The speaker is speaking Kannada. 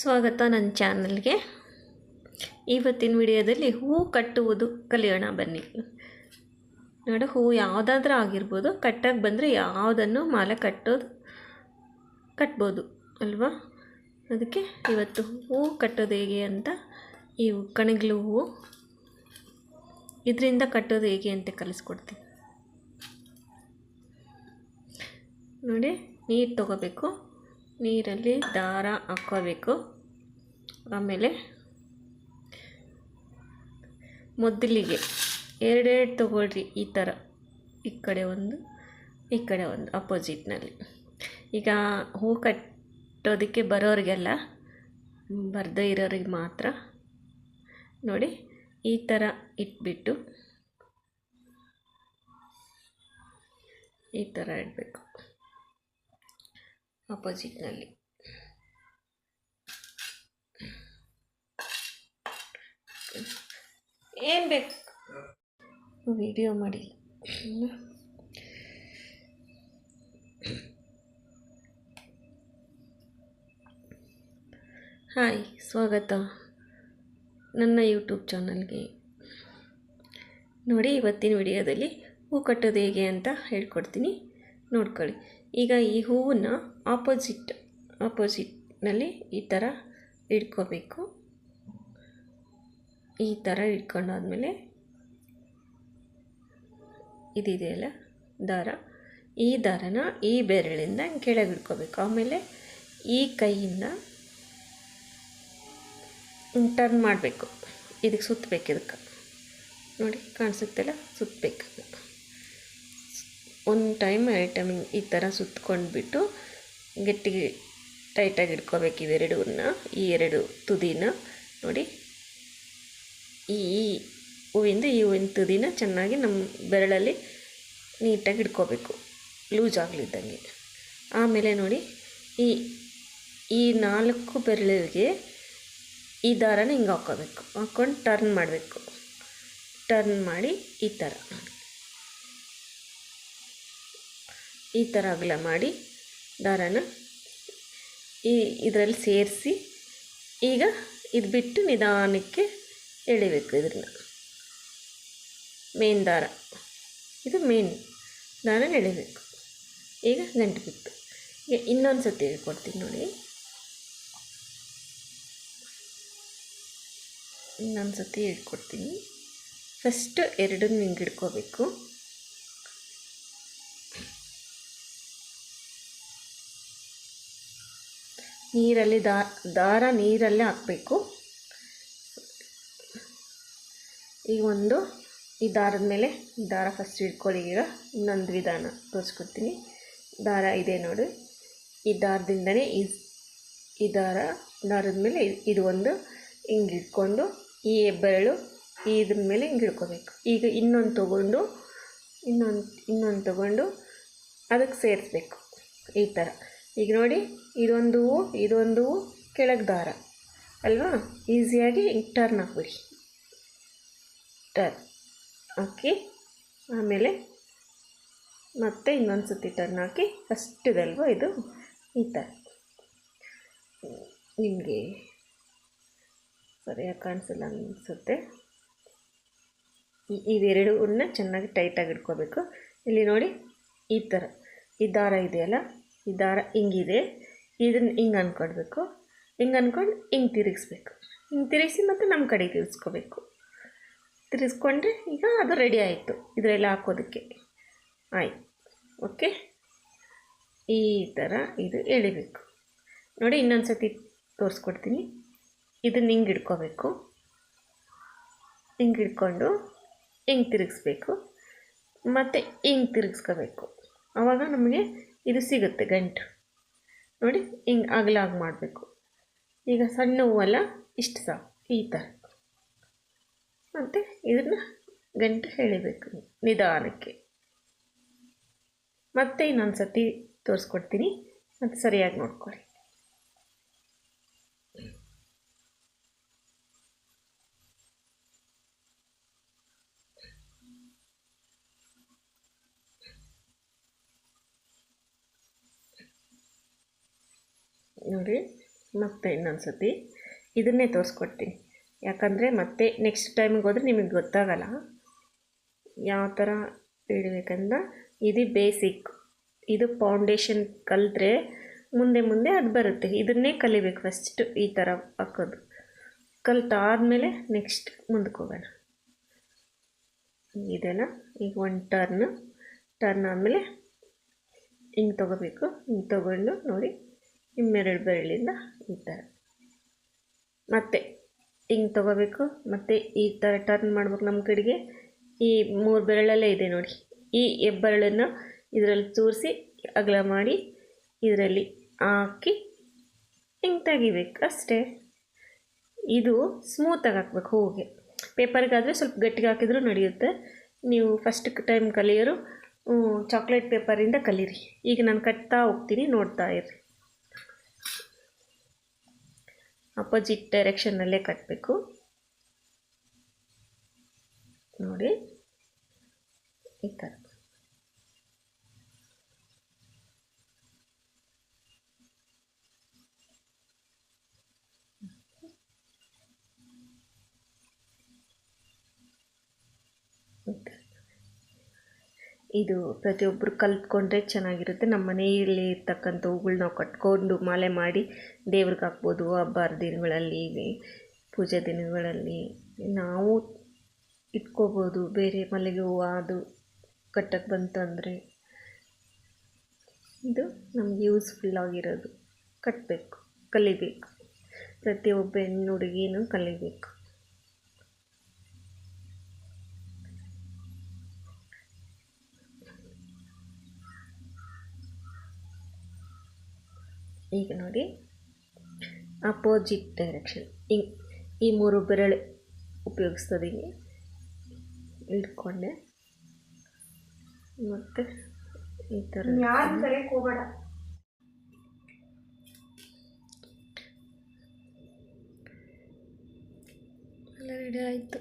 ಸ್ವಾಗತ ನನ್ನ ಚಾನಲ್ಗೆ. ಇವತ್ತಿನ ವಿಡಿಯೋದಲ್ಲಿ ಹೂ ಕಟ್ಟುವುದು ಕಲಿಯೋಣ ಬನ್ನಿ. ನೋಡು, ಹೂ ಯಾವುದಾದ್ರೂ ಆಗಿರ್ಬೋದು ಕಟ್ಟಕ್ಕೆ ಬಂದರೆ ಯಾವುದನ್ನು ಮಾಲೆ ಕಟ್ಟೋದು, ಕಟ್ಬೋದು, ಅಲ್ವಾ? ಅದಕ್ಕೆ ಇವತ್ತು ಹೂ ಕಟ್ಟೋದು ಹೇಗೆ ಅಂತ, ಈ ಕಣಗಿಲು ಹೂವು ಇದರಿಂದ ಕಟ್ಟೋದು ಹೇಗೆ ಅಂತ ಕಲಿಸ್ಕೊಡ್ತೀನಿ. ನೋಡಿ, ನೀರು ತಗೋಬೇಕು. ನೀರಲ್ಲಿ ದಾರ ಹಾಕ್ಕೋಬೇಕು. ಆಮೇಲೆ ಮೊದಲಿಗೆ ಎರಡೆರಡು ತಗೊಳ್ರಿ ಈ ಥರ. ಈ ಕಡೆ ಒಂದು, ಈ ಕಡೆ ಒಂದು, ಅಪೋಸಿಟ್ನಲ್ಲಿ. ಈಗ ಹೂ ಕಟ್ಟೋದಕ್ಕೆ ಬರೋರಿಗೆಲ್ಲ ಬರದೇ ಇರೋರಿಗೆ ಮಾತ್ರ ನೋಡಿ ಈ ಥರ ಇಟ್ಬಿಟ್ಟು ಈ ಥರ ಇಡಬೇಕು ಅಪೋಸಿಟ್ನಲ್ಲಿ. ಏನು ಬೇಕು? ವಿಡಿಯೋ ಮಾಡಿ. ಹಾಯ್ ಸ್ವಾಗತ. ನನ್ನ ಯೂಟ್ಯೂಬ್ ಚಾನಲ್ಗೆ ನೋಡಿ, ಇವತ್ತಿನ ವಿಡಿಯೋದಲ್ಲಿ ಹೂ ಕಟ್ಟೋದು ಹೇಗೆ ಅಂತ ಹೇಳ್ಕೊಡ್ತೀನಿ. ನೋಡ್ಕೊಳ್ಳಿ. ಈಗ ಈ ಹೂವನ್ನು ಆಪೋಸಿಟ್ ಆಪೋಸಿಟ್ನಲ್ಲಿ ಈ ಥರ ಇಟ್ಕೋಬೇಕು. ಈ ಥರ ಇಟ್ಕೊಂಡಾದ್ಮೇಲೆ ಇದಿದೆಯಲ್ಲ ದಾರ. ಈ ದಾರನ ಈ ಬೆರಳಿಂದ ಕೆಳಗೆ ಇಟ್ಕೋಬೇಕು. ಆಮೇಲೆ ಈ ಕೈಯಿಂದ ಟರ್ನ್ ಮಾಡಬೇಕು. ಇದಕ್ಕೆ ಸುತ್ತಬೇಕು ಇದಕ್ಕೆ. ನೋಡಿ ಕಾಣಿಸುತ್ತಲ್ಲ ಸುತ್ತಬೇಕು. ಒಂದು ಟೈಮ್ ಎರಡು ಟೈಮ್ ಈ ಥರ ಸುತ್ಕೊಂಡ್ಬಿಟ್ಟು ಗಟ್ಟಿಗೆ ಟೈಟಾಗಿ ಇಟ್ಕೋಬೇಕು ಇವೆರಡನ್ನ, ಈ ಎರಡು ತುದಿನ. ನೋಡಿ ಈ ಈ ಹೂವಿಂದ ಈ ಹೂವಿನ ತುದಿನ ಚೆನ್ನಾಗಿ ನಮ್ಮ ಬೆರಳಲ್ಲಿ ನೀಟಾಗಿ ಇಟ್ಕೋಬೇಕು. ಲೂಸ್ ಆಗಲಿದ್ದಂಗೆ. ಆಮೇಲೆ ನೋಡಿ, ಈ ಈ ನಾಲ್ಕು ಬೆರಳಿಗೆ ಈ ದಾರನ ಹಿಂಗೆ ಹಾಕ್ಕೋಬೇಕು ಹಾಕ್ಕೊಂಡು ಟರ್ನ್ ಮಾಡಬೇಕು. ಟರ್ನ್ ಮಾಡಿ ಈ ಥರ. ಈ ಥರ ಅಗಲ ಮಾಡಿ ದಾರನ ಈ ಇದರಲ್ಲಿ ಸೇರಿಸಿ ಈಗ ಇದು ಬಿಟ್ಟು ನಿಧಾನಕ್ಕೆ ಎಳಿಬೇಕು ಇದನ್ನ ಮೇನ್ ದಾರ. ಇದು ಮೇನ್ ದಾರ ಎಳಿಬೇಕು. ಈಗ ಗಂಟು ಬಿತ್ತು ಈಗ ಇನ್ನೊಂದು ಸತಿ ಹೇಳ್ಕೊಡ್ತೀನಿ ನೋಡಿ. ಇನ್ನೊಂದು ಸತಿ ಹೇಳ್ಕೊಡ್ತೀನಿ ಫಸ್ಟ್ ಎರಡನ್ನು ಹಿಂಗೆ ಹಿಡ್ಕೋಬೇಕು ನೀರಲ್ಲಿ ದಾರ ನೀರಲ್ಲೇ ಹಾಕಬೇಕು. ಈಗ ಒಂದು, ಈ ದಾರದ ಮೇಲೆ ದಾರ ಫಸ್ಟ್ ಹಿಡ್ಕೊಳ್ಳಿ ಈಗ. ಇನ್ನೊಂದು ವಿಧಾನ ತೋರಿಸ್ಕೊಡ್ತೀನಿ. ದಾರ ಇದೆ ನೋಡಿ. ಈ ದಾರದಿಂದನೇ ಈ ಈ ದಾರ, ದಾರದ ಮೇಲೆ ಇದು ಒಂದು ಹಿಂಗೆ ಹಿಡ್ಕೊಂಡು, ಈ ಹೆಬ್ಬೆರಳು ಇದ್ರ ಮೇಲೆ ಹಿಂಗೆ ಹಿಡ್ಕೋಬೇಕು. ಈಗ ಇನ್ನೊಂದು ತೊಗೊಂಡು, ಇನ್ನೊಂದು ಇನ್ನೊಂದು ತೊಗೊಂಡು ಅದಕ್ಕೆ ಸೇರಿಸ್ಬೇಕು. ಈ ಥರ ಈಗ ನೋಡಿ, ಇದೊಂದು ಹೂವು ಇದೊಂದು ಹೂವು ಕೆಳಗೆ ದಾರ. ಅಲ್ವಾ? ಈಸಿಯಾಗಿ ಟರ್ನ್ ಹಾಕ್ಬಿಡಿ ಟರ್ನ್ ಹಾಕಿ ಆಮೇಲೆ ಮತ್ತೆ ಇನ್ನೊಂದು ಸತಿ ಟರ್ನ್ ಹಾಕಿ ಫಸ್ಟಿದಲ್ವ ಇದು? ಈ ಥರ ನಿಮಗೆ ಸರಿಯಾಗಿ ಕಾಣಿಸಲ್ಲ ಅನಿಸುತ್ತೆ. ಇವೆರಡನ್ನ ಚೆನ್ನಾಗಿ ಟೈಟಾಗಿ ಇಟ್ಕೋಬೇಕು. ಇಲ್ಲಿ ನೋಡಿ, ಈ ಥರ ಈ ದಾರ ಇದೆಯಲ್ಲ? ಈ ದಾರ ಹಿಂಗಿದೆ. ಇದನ್ನು ಹಿಂಗೆ ಅಂದ್ಕೊಳ್ಬೇಕು ಹಿಂಗೆ ಅಂದ್ಕೊಂಡು ಹಿಂಗೆ ತಿರುಗಿಸ್ಬೇಕು. ಹಿಂಗೆ ತಿರುಗಿಸಿ ಮತ್ತು ನಮ್ಮ ಕಡೆಗೆ ತಿರ್ಗಿಸ್ಕೋಬೇಕು ತಿರ್ಗಿಸ್ಕೊಂಡ್ರೆ ಈಗ ಅದು ರೆಡಿ ಆಯಿತು. ಇದರಲ್ಲಿ ಹಾಕೋದಕ್ಕೆ. ಆಯ್ತು. ಓಕೆ ಈ ಥರ ಇದು ಎಳಿಬೇಕು. ನೋಡಿ ಇನ್ನೊಂದು ಸತಿ ತೋರಿಸ್ಕೊಡ್ತೀನಿ. ಇದನ್ನು ಹಿಂಗೆ ಹಿಡ್ಕೋಬೇಕು ಹಿಂಗೆ ಹಿಡ್ಕೊಂಡು ಹಿಂಗೆ ತಿರುಗಿಸ್ಬೇಕು. ಮತ್ತು ಹಿಂಗೆ ತಿರುಗಿಸ್ಕೋಬೇಕು. ಆವಾಗ ನಮಗೆ ಇದು ಸಿಗುತ್ತೆ ಗಂಟು. ನೋಡಿ ಹಿಂಗೆ ಅಗಲಾಗಿ ಮಾಡಬೇಕು. ಈಗ ಸಣ್ಣ ಹೂವಲ್ಲ ಇಷ್ಟು ಸಾಕು. ಈ ಥರ ಮತ್ತು ಇದನ್ನು ಗಂಟು ಹೇಳಬೇಕು ನಿಧಾನಕ್ಕೆ. ಮತ್ತೆ ಇನ್ನೊಂದು ಸತಿ ತೋರಿಸ್ಕೊಡ್ತೀನಿ. ಮತ್ತು ಸರಿಯಾಗಿ ನೋಡ್ಕೊಳ್ಳಿ. ನೋಡಿ, ಮತ್ತೆ ಇನ್ನೊಂದು ಸತಿ ಇದನ್ನೇ ತೋರಿಸ್ಕೊಡ್ತೀನಿ. ಯಾಕಂದರೆ ಮತ್ತೆ ನೆಕ್ಸ್ಟ್ ಟೈಮಿಗೆ ಹೋದರೆ ನಿಮಗೆ ಗೊತ್ತಾಗಲ್ಲ. ಯಾವ ಥರ ಇಡಬೇಕಂದ ಇದು ಬೇಸಿಕ್ ಇದು ಫೌಂಡೇಶನ್ ಕಲಿತ್ರೆ ಮುಂದೆ ಮುಂದೆ ಅದು ಬರುತ್ತೆ. ಇದನ್ನೇ ಕಲಿಬೇಕು ಫಸ್ಟು ಈ ಥರ ಹಾಕೋದು. ಕಲಿತಾದ್ಮೇಲೆ ನೆಕ್ಸ್ಟ್ ಮುಂದಕ್ಕೆ ಹೋಗೋಣ. ಇದೆಲ್ಲ ಈಗ ಒಂದು ಟರ್ನ್ ಟರ್ನ್ ಆದಮೇಲೆ ಹಿಂಗೆ ತೊಗೋಬೇಕು. ಹಿಂಗೆ ತೊಗೊಂಡು ನೋಡಿ, ಇನ್ನೆರಡು ಬೆರಳಿಂದ ಈ ಥರ ಮತ್ತೆ ಹಿಂಗೆ ತೊಗೋಬೇಕು, ಮತ್ತು ಈ ಥರ ಟರ್ನ್ ಮಾಡ್ಬೇಕು ನಮ್ಮ ಕಡೆಗೆ. ಈ ಮೂರು ಬೆರಳಲ್ಲೇ ಇದೆ ನೋಡಿ. ಈ ಹೆಬ್ಬೆರಳನ್ನು ಇದರಲ್ಲಿ ತೂರಿಸಿ, ಅಗಲ ಮಾಡಿ ಇದರಲ್ಲಿ ಹಾಕಿ ಹಿಂಗೆ ತೆಗಿಬೇಕು ಅಷ್ಟೇ. ಇದು ಸ್ಮೂತಾಗಿ ಹಾಕ್ಬೇಕು ಹೂವಿಗೆ ಪೇಪರ್ಗಾದರೆ ಸ್ವಲ್ಪ ಗಟ್ಟಿಗೆ ಹಾಕಿದ್ರೂ ನಡೆಯುತ್ತೆ. ನೀವು ಫಸ್ಟ್ ಟೈಮ್ ಕಲಿಯೋರು ಚಾಕ್ಲೇಟ್ ಪೇಪರಿಂದ ಕಲೀರಿ. ಈಗ ನಾನು ಕಟ್ತಾ ಹೋಗ್ತೀನಿ, ನೋಡ್ತಾ ಇರಿ ಅಪೋಸಿಟ್ ಡೈರೆಕ್ಷನ್ನಲ್ಲೇ ಕಟ್ಟಬೇಕು ನೋಡಿ. ಈ ಥರ. ಇದು ಪ್ರತಿಯೊಬ್ಬರು ಕಲ್ತ್ಕೊಂಡ್ರೆ ಚೆನ್ನಾಗಿರುತ್ತೆ. ನಮ್ಮ ಮನೆಯಲ್ಲಿ ಇರ್ತಕ್ಕಂಥ ಹೂಗಳು ನಾವು ಕಟ್ಕೊಂಡು ಮಾಲೆ ಮಾಡಿ ದೇವ್ರಿಗೆ ಹಾಕ್ಬೋದು. ಹಬ್ಬ ಹರಿದಿನಗಳಲ್ಲಿ ಪೂಜೆ ದಿನಗಳಲ್ಲಿ ನಾವು ಇಟ್ಕೋಬೋದು. ಬೇರೆ ಮಲ್ಲಿಗೆ ಹೂವು ಅದು ಕಟ್ಟಕ್ಕೆ ಬಂತಂದರೆ ಇದು ನಮ್ಗೆ ಯೂಸ್ಫುಲ್ ಆಗಿರೋದು. ಕಟ್ಟಬೇಕು ಕಲಿಬೇಕು. ಪ್ರತಿಯೊಬ್ಬ ಹೆಣ್ಣು ಹುಡುಗಿನೂ ಕಲಿಬೇಕು. ಈಗ ನೋಡಿ. ಅಪೋಸಿಟ್ ಡೈರೆಕ್ಷನ್ ಹಿಂಗೆ ಈ ಮೂರು ಬೆರಳು ಉಪಯೋಗಿಸ್ತದೀನಿ ಇಟ್ಕೊಂಡೆ ಮತ್ತು ಈ ಥರ ಹೋಗಬೇಡ. ಎಲ್ಲ ರೆಡಿ ಆಯಿತು.